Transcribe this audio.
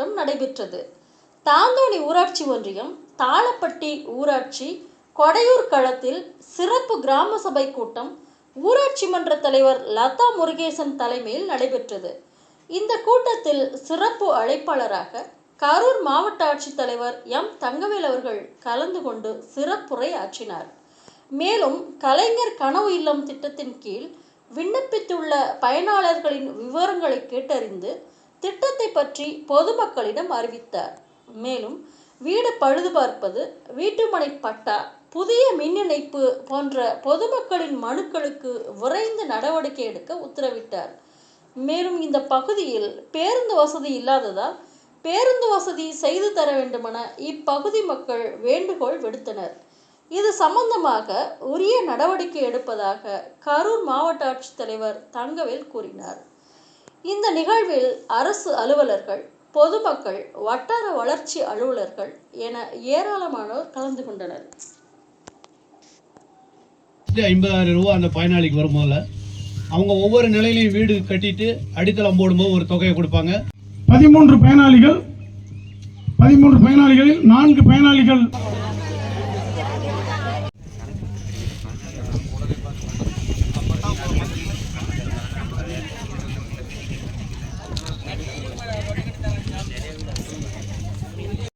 கூட்டம் நடைபெற்றது. தாந்தோணி ஊராட்சி ஒன்றியம் தாளப்பட்டி ஊராட்சி கொடையூர் களத்தில் சிறப்பு கிராம சபை கூட்டம் ஊராட்சி மன்ற தலைவர் லதா முருகேசன் தலைமையில் நடைபெற்றது. இந்த கூட்டத்தில் சிறப்பு அழைப்பாளராக கரூர் மாவட்ட ஆட்சித்தலைவர் எம். தங்கவேல் அவர்கள் கலந்து கொண்டு சிறப்புரை ஆற்றினார். மேலும் கலைஞர் கனவு இல்லம் திட்டத்தின் கீழ் விண்ணப்பித்துள்ள பயனாளர்களின் விவரங்களை கேட்டறிந்து திட்டத்தை பற்றி பொதுமக்களிடம் அறிவித்தார். மேலும் வீடு பழுது பார்ப்பது வீட்டுமனை பட்டா புதிய மின் இணைப்பு போன்ற பொதுமக்களின் மனுக்களுக்கு விரைந்து நடவடிக்கை எடுக்க உத்தரவிட்டார். மேலும் இந்த பகுதியில் பேருந்து வசதி இல்லாததால் பேருந்து வசதி செய்து தர வேண்டுமென இப்பகுதி மக்கள் வேண்டுகோள் விடுத்தனர். இது சம்பந்தமாக உரிய நடவடிக்கை எடுப்பதாக கரூர் மாவட்ட ஆட்சித்தலைவர் தங்கவேல் கூறினார். இந்த நிகழ்வில் அரசு அலுவலர்கள் பொதுமக்கள் வட்டார வளர்ச்சி அலுவலர்கள் என ஏராளமானோர் கலந்து கொண்டனர். ஐம்பதாயிரம் ரூபா அந்த பயனாளிக்கு வரும் முதல்ல அவங்க ஒவ்வொரு நிலையிலையும் வீடு கட்டிட்டு அடித்தளம் போடும்போது ஒரு தொகையை கொடுப்பாங்க. பதிமூன்று பயனாளிகள் பதிமூன்று பயனாளிகளில் நான்கு பயனாளிகள்